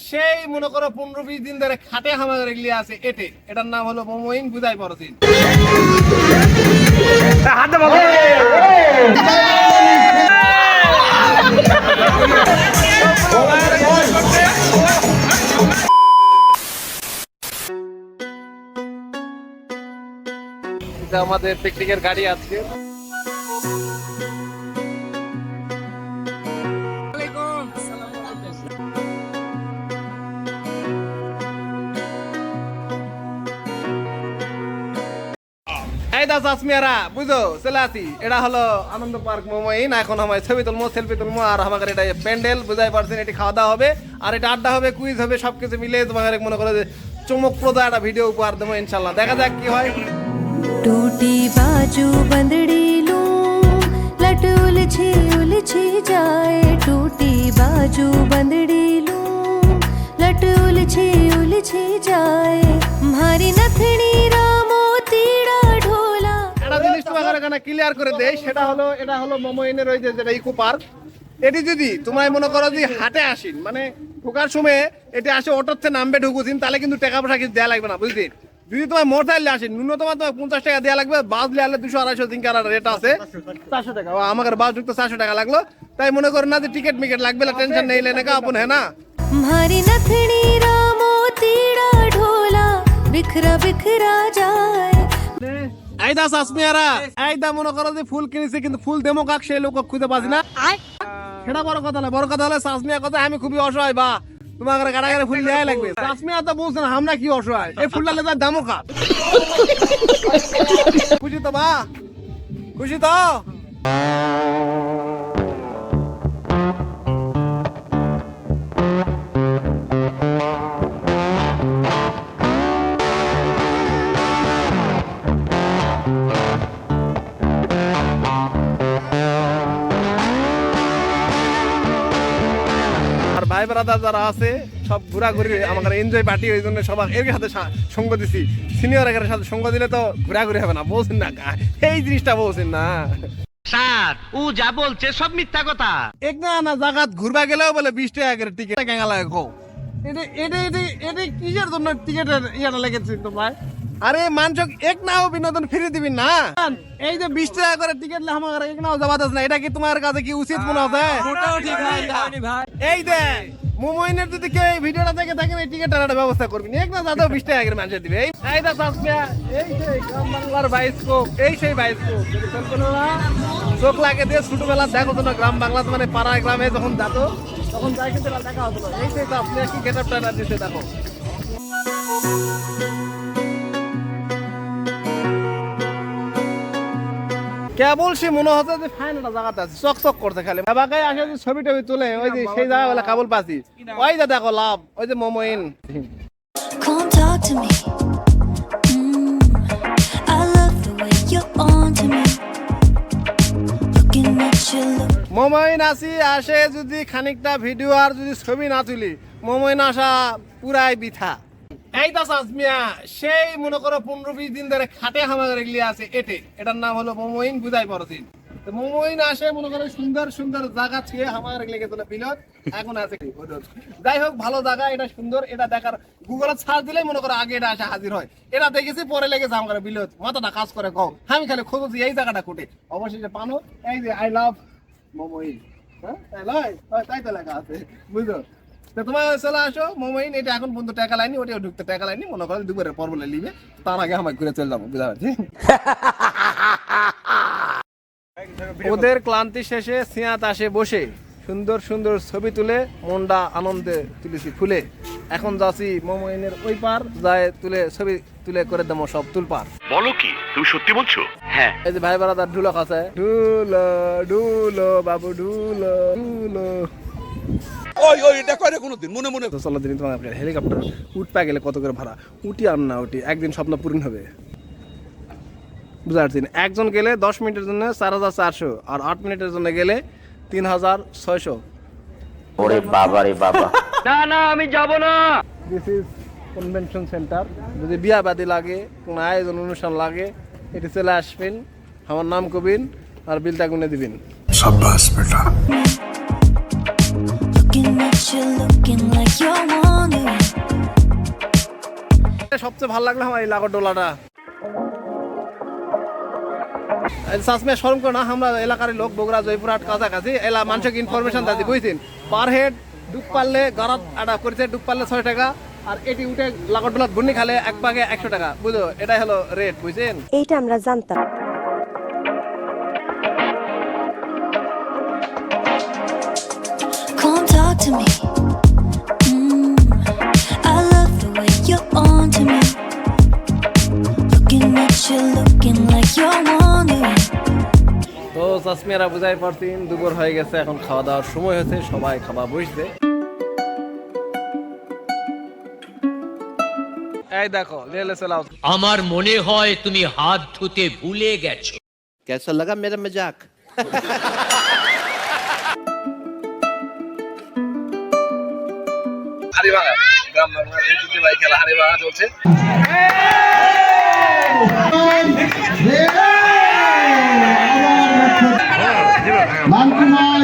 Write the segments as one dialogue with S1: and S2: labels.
S1: সেই মনে করো পনেরো বিশ দিন ধরে খাটে আছে এটে। এটার নাম হলো মোমোইন বুঝাই আমাদের পিকনিকের গাড়ি আজকে কায়দা চাস বুঝো চলে আসি। এটা হলো আনন্দ পার্ক মোমোইন। এখন আমার ছবি তুলমো, সেলফি তুলমো, আর আমাদের এটা প্যান্ডেল, বুঝাই পারছেন এটি খাওয়া দাওয়া হবে। আর এটা আড্ডা হবে কুইজ হবে সব কিছু মিলে তোমাদের মনে করো যে চমকপ্রদ একটা ভিডিও উপহার দেবো, ইনশাল্লাহ। দেখা যাক কি হয়।
S2: টুটি বাজু বন্দড়ি লু লটু উলছি উলছি যায় টুটি বাজু বন্দড়ি লু
S1: লটু উলছি উলছি যায় ক্লিয়ার করে দেয় সেটা হলো এটা হলো মোমোইনের ওই যেটা ইকো পার্ক। এটি যদি তোমায় মনে করো যে হাটে আসিন মানে ঢোকার সময় এটি আসে অটোতে নামবে ঢুকুছিন তাহলে কিন্তু টাকা পয়সা কিছু দেওয়া লাগবে না বুঝলি? যদি তোমার মোটরসাইকেলে আসেন ন্যূনতম তোমার পঞ্চাশ টাকা দেওয়া লাগবে বাস লেয়ালে দুশো আড়াইশো দিনকার রেট আছে। চারশো টাকা। আমাকে বাস ঢুকতে চারশো টাকা লাগল। তাই মনে করো না যে টিকিট মিকেট লাগবে না টেনশন নেই লেনে কা আপন হ্যাঁ না।
S2: মারি রামো ঢোলা বিখরা বিখরা যায়।
S1: এই দা সাসমিয়ারা আইদা মনে করো যে ফুল কিনেছে কিন্তু ফুল দেমো কাক সেই লোক খুঁজে পাচ্ছি না। সেটা বড় কথা না বড় কথা হলে সাসমিয়া কথা আমি খুবই অসহায় বা তোমার কাটাকারে ফুল দেওয়াই লাগবে। সাসমিয়া তো বলছে না আমরা কি অসহায়? এই ফুলটা লেদার দামও কাক। খুশি তো বা? খুশি তো? ভাই ব্রাদার যারা আছে সব ঘোরাঘুরি আমাদের এনজয় পার্টি ওই জন্য সবাই এর সাথে সঙ্গ দিছি। সিনিয়র এর সাথে সঙ্গ দিলে তো ঘোরাঘুরি হবে না বলছেন না এই জিনিসটা বলছেন না।
S3: স্যার ও যা বলছে সব মিথ্যা কথা।
S1: এক না না জাগাত ঘুরবা গেলেও বলে বিশ টাকা করে টিকিট কেঙ্গা লাগে কো এটা এটা এটা এটা কিসের জন্য টিকিটের ইয়েটা লেগেছে তোমার আরে মানুষ এক নাও বিনোদন ফিরে দিবি না। এই যে বিশ টাকা করে টিকিট আমার এক নাও জবাদ না এটা কি তোমার কাছে কি উচিত মনে হবে এই দে মুমইনের যদি কেউ এই ভিডিওটা দেখে থাকেন এই টিকিটটার একটা ব্যবস্থা করবি এক না দাদা বিশ টাকা করে মানুষের দিবে। এই এই দা সাসমিয়া এই সেই গ্রাম বাংলার বাইস্কোপ এই সেই বাইস্কোপ চোখ লাগে দিয়ে ছোটবেলা দেখো তো না গ্রাম বাংলা মানে পাড়ায় গ্রামে যখন যেত তখন যাই কিন্তু দেখা হতো এই সেই সাসমিয়া কি গেট আপটা দিতে দেখো। কেবল সে মনে হচ্ছে যে ফাইন একটা জায়গাতে আছে চক চক করতে খালি বাবাকে আসে যে ছবি টবি তুলে ওই যে সেই জায়গা বলে কাবুল পাচ্ছি ওই যে দেখো লাভ ওই যে মোমোইন
S2: Come talk to me. Mm, I love the way you're on to me. Looking at you, look.
S1: মোমোইন আসি আসে যদি খানিকটা ভিডিও আর যদি ছবি না তুলি মোমোইন আসা পুরাই বিথা এই তো সাজমিয়া, সেই মনে করো পনেরো বিশ দিন ধরে খাটে হামাগার এগুলি আছে এটে। এটার নাম হলো মোমোইন বুঝাই পড়ছিন তো মোমোইন আসে, মনে করো, সুন্দর সুন্দর জায়গা ছুঁয়ে হামাগার লেগে চলে বিলত। এখন আছে যাই হোক, ভালো জায়গা এটা সুন্দর, এটা দেখার গুগলে সার্চ দিলেই মনে করো আগে এটা আসে হাজির হয়। এটা দেখেছি, পরে লেগেছে আমার বিলত। মাথাটা কাজ করে কম। আমি খালি খুঁজছি এই জায়গাটা খুঁটে অবশেষে পানো, এই যে আই লাভ মোমোইন। হ্যাঁ? তাই লয়? তাই তো লেখা আছে। বুঝলো? তো তোমার চলে আসো মোমোইন এটা এখন পর্যন্ত টাকা লাইনি ওটা ঢুকতে টাকা লাইনি মনে করো দুপুরের পর বলে নিবে তার আগে আমার ঘুরে চলে যাব বুঝতে পারছি? ওদের ক্লান্তি শেষে সিয়াত আসে বসে সুন্দর সুন্দর ছবি তুলে মনটা আনন্দে তুলেছি ফুলে। এখন যাচ্ছি মোমোইনের ওই পার যায় তুলে ছবি তুলে করে দেবো সব তুলপার
S4: বলো কি তুমি সত্যি বলছো? হ্যাঁ।
S1: এই যে ভাই বারাদার ঢুলক আছে ঢুলো ঢুলো বাবু ঢুলো ঢুলো।
S5: ওই ওই এটা করে কোনোদিন? মনে মনে।
S1: চলো দিন তোমার আপনার হেলিকপ্টার উঠপা গেলে কত করে ভাড়া? উঠি আর না উঠি একদিন স্বপ্ন পূরণ হবে। বুঝতে পারছি একজন গেলে দশ মিনিটের জন্য চার হাজার চারশো আর আট মিনিটের জন্য গেলে তিন হাজার ছয়শো।
S6: ওরে বাবা রে বাবা।
S3: না না আমি যাব না।
S1: দিস ইজ কনভেনশন সেন্টার যদি বিয়া বাদি লাগে কোনো আয়োজন অনুষ্ঠান লাগে এটি চলে আসবেন। আমার নাম কবিন আর বিলটা গুনে দিবেন।
S2: Looking
S1: সবচেয়ে ভালো লাগল আমার এই লাগর ডোলাটা। সাসমে শরম করো না আমরা এলাকার লোক বগুড়া জয়পুরহাট কাছাকাছি। এলা মানুষকে ইনফরমেশন দাদি বুঝছেন। পার হেড ডুব পারলে গরাত আটা করেছে ডুব পারলে ছয় টাকা আর এটি উঠে লাগর ডোলাত ঘূর্ণি খালে এক ভাগে একশো টাকা। বুঝো এটাই হলো রেট বুঝছেন?
S7: এইটা আমরা জানতাম।
S1: দুপুর হয়ে গেছে এখন খাওয়া দাওয়ার সময় হয়েছে সবাই খাওয়া বসছে। এই দেখো
S8: আমার মনে হয় তুমি হাত ধুতে ভুলে গেছো।
S1: কেসা লাগা মেরা মজাক
S5: হারিভাঙা গ্রাম বাংলার ঐতিহ্যবাহী খেলা হারিভাঙা চলছে।
S9: মানকুমার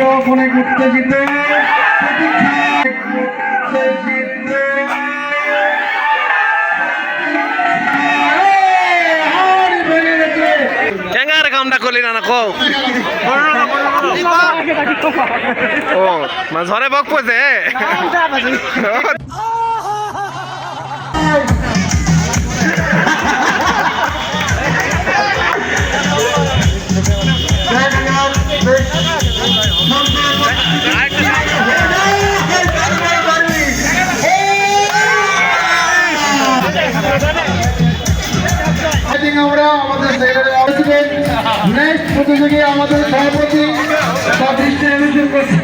S9: দর্শক অনেক উত্তেজিত
S1: ক্যাঙ্গার কামটা করলি না না কো ও মা ঝরে বক পড়ছে
S9: আমরা আমাদের নেক্সট প্রতিযোগী আমাদের সভাপতি সব দৃষ্টি নিবেদন করছি।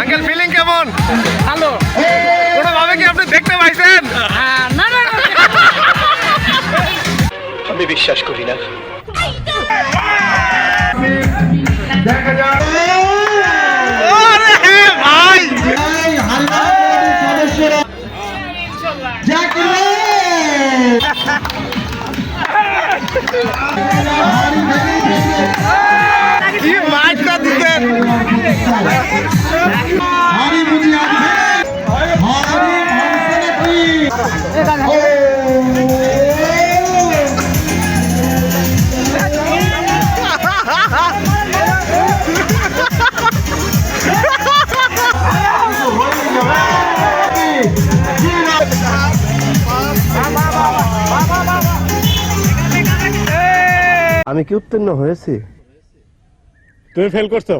S1: আঙ্কেল ফিলিং
S4: বিশ্বাস করি না।
S1: উত্তীর্ণ হয়েছি। তুমি ফেল করছ?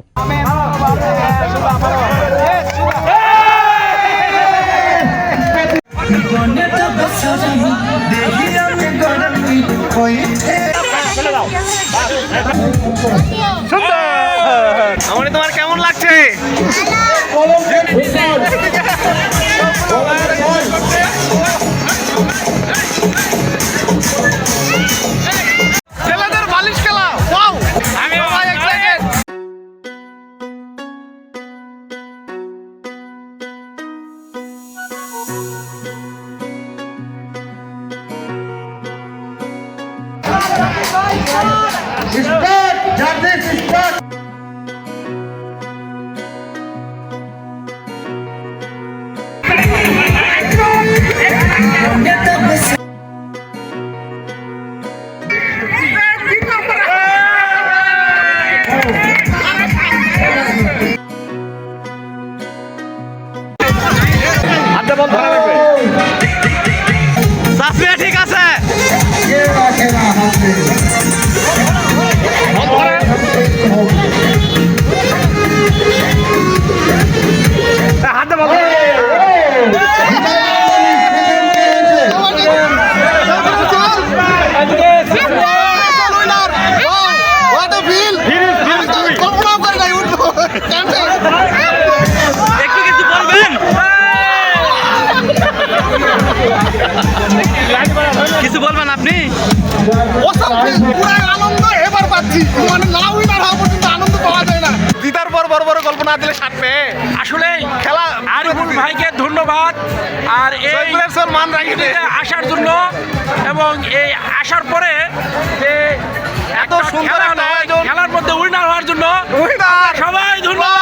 S1: আমার তোমার কেমন লাগছে?
S9: respect,
S3: justice is আপনি?
S1: আনন্দ এবার পাচ্ছি। মানে না উইনার হওয়া পর্যন্ত আনন্দ পাওয়া যায় না। জিতার পর বড় বড় গল্প না দিলে সারবে।
S7: আসলে
S1: খেলা
S7: আরিফুল ভাইকে ধন্যবাদ। আর এই
S1: মান রাখি
S7: আসার জন্য এবং এই আসার পরে যে
S1: এত সুন্দর
S7: হয়। খেলার মধ্যে উইনার হওয়ার জন্য সবাই ধন্যবাদ।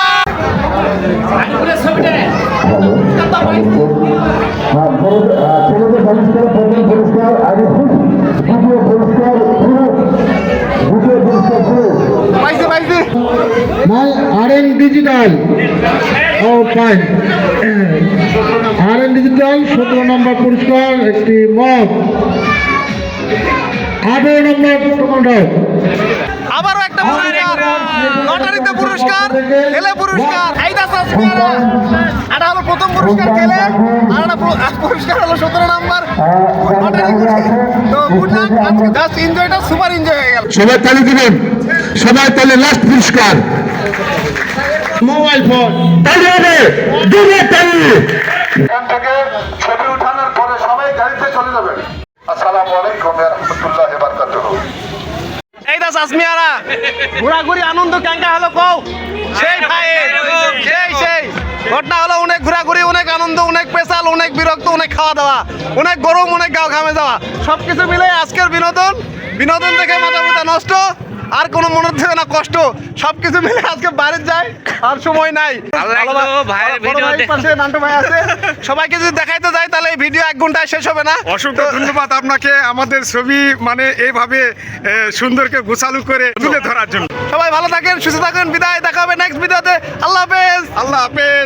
S9: ছেলেদের পুরস্কার প্রথম পুরস্কার আরিফুল দ্বিতীয় পুরস্কার পুরুষ দ্বিতীয় পুরস্কার পুরুষ নাই আরএন ডিজিটাল ও ফাইন আরএন ডিজিটাল সতেরো নম্বর পুরস্কার একটি মগ। আঠারো নম্বর
S1: পুরস্কার লটারিতে পুরস্কার খেলে পুরস্কার। এই দাস এটা হলো প্রথম পুরস্কার খেলে আর একটা পুরস্কার হলো সতেরো নাম্বার। তো গুড লাক আজকে জাস্ট এনজয়টা সুপার এনজয় হয়ে গেল।
S9: সবাই তালি দিবেন। সবাই তাহলে লাস্ট পুরস্কার। মোবাইল ফোন তালি হবে দুটো তালি।
S10: ছবি উঠানোর পরে সবাই গাড়িতে চলে যাবেন। আসসালামু আলাইকুম রহমতুল্লাহ।
S1: এই ঘোরাঘুরি আনন্দ কেঙ্কা হলো কও? সেই ভাই, সেই সেই। ঘটনা হলো অনেক ঘোরাঘুরি, অনেক আনন্দ, অনেক পেশাল অনেক বিরক্ত, অনেক খাওয়া দাওয়া অনেক গরম, অনেক গাও ঘামে যাওয়া। সব কিছু মিলে আজকের বিনোদন। বিনোদন দেখে মাথা মাথা নষ্ট। আর কোনো মনে হচ্ছে না কষ্ট। সব কিছু মিলে আজকে বাইরে যাই আর সময় নাই। নান্টু ভাই আছে। সবাইকে যদি দেখাইতে যাই তাহলে এই ভিডিও এক ঘন্টায় শেষ হবে না।
S11: অসংখ্য ধন্যবাদ আপনাকে আমাদের ছবি মানে এইভাবে সুন্দরকে গোছালু করে তুলে ধরার জন্য।
S1: সবাই ভালো থাকেন সুস্থ থাকেন বিদায় দেখা হবে নেক্সট ভিডিওতে আল্লাহ হাফেজ।
S11: আল্লাহ হাফেজ।